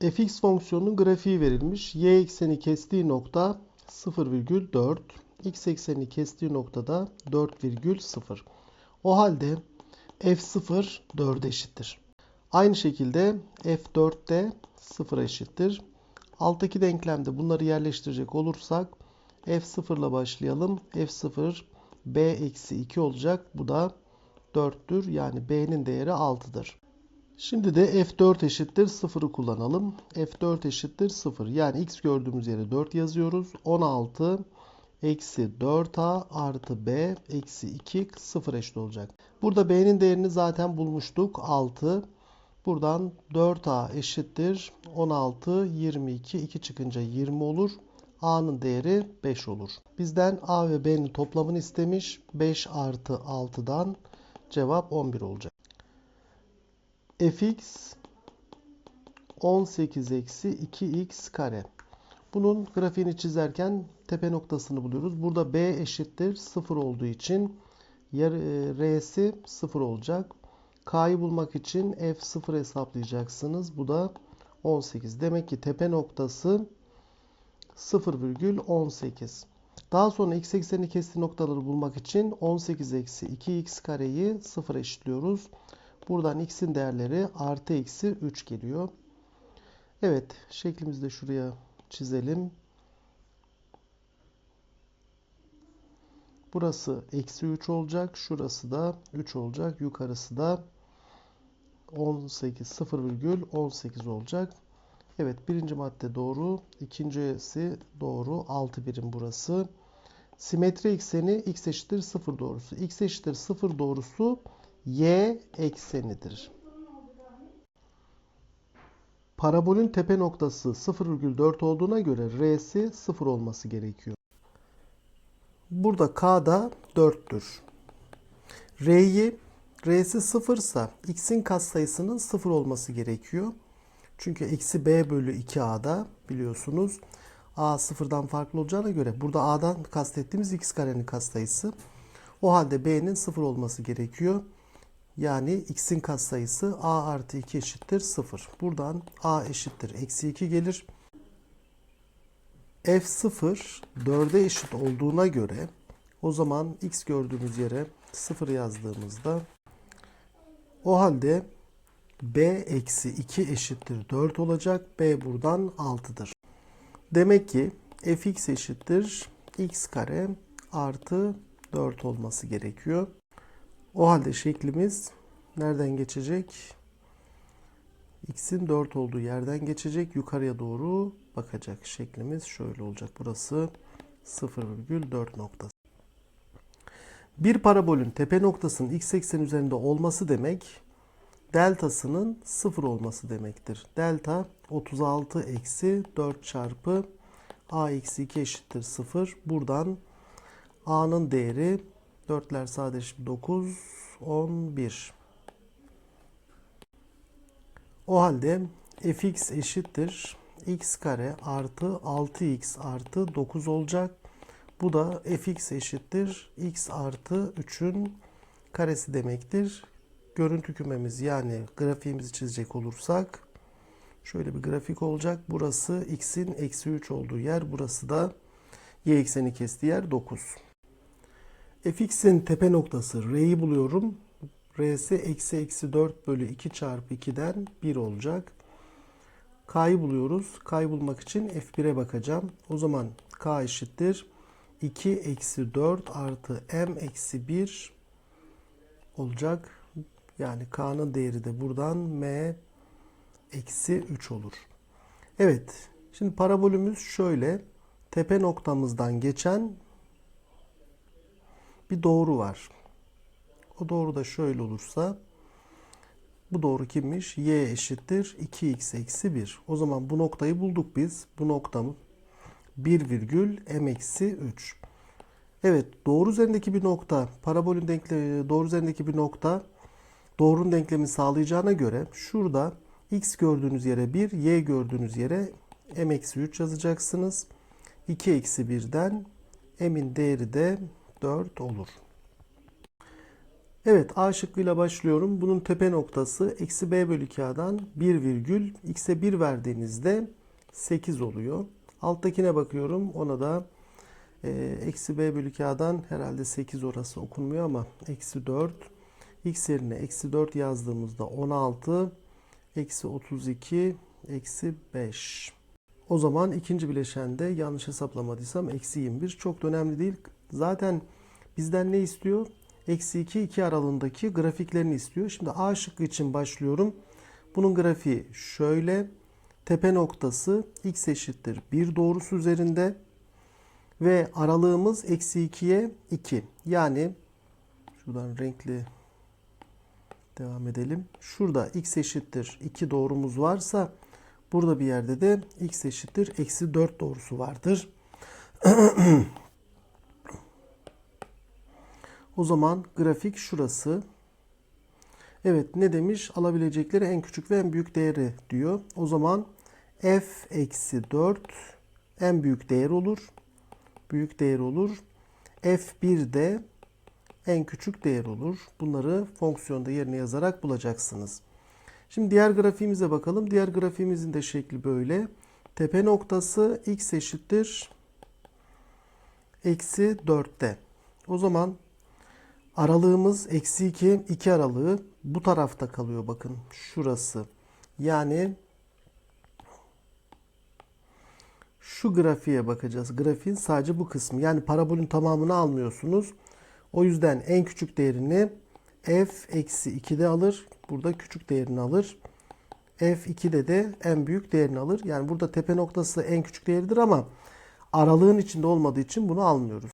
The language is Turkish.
fx fonksiyonunun grafiği verilmiş. y ekseni kestiği nokta 0,4. x ekseni kestiği noktada 4,0. O halde f0 4'e eşittir. Aynı şekilde f4 de 0'a eşittir. Alttaki denklemde bunları yerleştirecek olursak f0 ile başlayalım. f0 b eksi 2 olacak. Bu da 4'tür. Yani b'nin değeri 6'dır. Şimdi de f4 eşittir 0'ı kullanalım. f4 eşittir 0. Yani x gördüğümüz yere 4 yazıyoruz. 16 eksi 4a artı b eksi 2 0 eşit olacak. Burada b'nin değerini zaten bulmuştuk. 6. Buradan 4a eşittir 16, 22, 2 çıkınca 20 olur. a'nın değeri 5 olur. Bizden a ve b'nin toplamını istemiş. 5 artı 6'dan cevap 11 olacak. Fx 18 eksi 2x kare. Bunun grafiğini çizerken tepe noktasını buluyoruz. Burada b eşittir 0 olduğu için yer, e, r'si 0 olacak. K'yı bulmak için f0 hesaplayacaksınız. Bu da 18. Demek ki tepe noktası 0,18. Daha sonra x eksenini kestiği noktaları bulmak için 18 eksi 2x kareyi 0 eşitliyoruz. Buradan x'in değerleri artı eksi 3 geliyor. Evet şeklimizi de şuraya çizelim. Burası eksi 3 olacak. Şurası da 3 olacak. Yukarısı da 18 0,18 olacak. Evet birinci madde doğru. İkincisi doğru. 6 birim burası. Simetri ekseni x eşittir 0 doğrusu. x eşittir 0 doğrusu y eksenidir. Parabolün tepe noktası 0,4 olduğuna göre r'si 0 olması gerekiyor. Burada k'da 4'tür. R'yi R'si 0 ise x'in katsayısının 0 olması gerekiyor. Çünkü eksi b bölü 2a'da biliyorsunuz a sıfırdan farklı olacağına göre burada a'dan kastettiğimiz x karenin katsayısı. O halde b'nin 0 olması gerekiyor. Yani x'in katsayısı a artı 2 eşittir 0. Buradan a eşittir eksi 2 gelir. f0 4'e eşit olduğuna göre o zaman x gördüğümüz yere 0 yazdığımızda o halde b eksi 2 eşittir 4 olacak. b buradan 6'dır. Demek ki fx eşittir x kare artı 4 olması gerekiyor. O halde şeklimiz nereden geçecek? x'in 4 olduğu yerden geçecek. Yukarıya doğru bakacak. Şeklimiz şöyle olacak. Burası 0,4 noktası. Bir parabolün tepe noktasının x eksen üzerinde olması demek deltasının 0 olması demektir. Delta 36 eksi 4 çarpı a eksi 2 eşittir 0. Buradan a'nın değeri 4'ler sadeleşip 9, 11. O halde fx eşittir x kare artı 6x artı 9 olacak. Bu da fx eşittir x artı 3'ün karesi demektir. Görüntü kümemiz yani grafiğimizi çizecek olursak şöyle bir grafik olacak. Burası x'in eksi 3 olduğu yer. Burası da y ekseni kestiği yer 9. fx'in tepe noktası r'yi buluyorum. r'si eksi eksi 4 bölü 2 çarpı 2'den 1 olacak. k'yı buluyoruz. k'yı bulmak için f1'e bakacağım. O zaman k eşittir 2 eksi 4 artı m eksi 1 olacak. Yani k'nın değeri de buradan m eksi 3 olur. Evet. Şimdi parabolümüz şöyle. Tepe noktamızdan geçen bir doğru var. O doğru da şöyle olursa bu doğru kimmiş? y eşittir 2x eksi 1. O zaman bu noktayı bulduk biz. Bu noktamı 1 virgül m eksi 3. Evet doğru üzerindeki bir nokta parabolün denklemi doğru üzerindeki bir nokta doğrunun denklemi sağlayacağına göre şurada x gördüğünüz yere 1 y gördüğünüz yere m eksi 3 yazacaksınız. 2 eksi 1'den m'in değeri de 4 olur. Evet A şıkkıyla başlıyorum. Bunun tepe noktası eksi b bölü 2a'dan 1 virgül x'e 1 verdiğinizde 8 oluyor. Alttakine bakıyorum. Ona da e, eksi b bölü 2a'dan herhalde 8 orası okunmuyor ama eksi 4. x yerine eksi 4 yazdığımızda 16 eksi 32 eksi 5. O zaman ikinci bileşende yanlış hesaplamadıysam eksi 21. Çok da önemli değil. Zaten bizden ne istiyor? Eksi 2, 2 aralığındaki grafiklerini istiyor. Şimdi A şıkkı için başlıyorum. Bunun grafiği şöyle. Tepe noktası x eşittir 1 doğrusu üzerinde. Ve aralığımız eksi 2'ye 2. Yani şuradan renkli devam edelim. Şurada x eşittir 2 doğrumuz varsa burada bir yerde de x eşittir eksi 4 doğrusu vardır. O zaman grafik şurası. Evet ne demiş? Alabilecekleri en küçük ve en büyük değeri diyor. O zaman f eksi 4 en büyük değer olur. Büyük değer olur. f1 de en küçük değer olur. Bunları fonksiyonda yerine yazarak bulacaksınız. Şimdi diğer grafiğimize bakalım. Diğer grafiğimizin de şekli böyle. Tepe noktası x eşittir eksi 4'te. O zaman Aralığımız eksi 2, 2 aralığı bu tarafta kalıyor bakın. Şurası. Yani şu grafiğe bakacağız. Grafiğin sadece bu kısmı. Yani parabolün tamamını almıyorsunuz. O yüzden en küçük değerini f eksi 2'de alır. Burada küçük değerini alır. f2'de de en büyük değerini alır. Yani burada tepe noktası en küçük değeridir ama aralığın içinde olmadığı için bunu almıyoruz.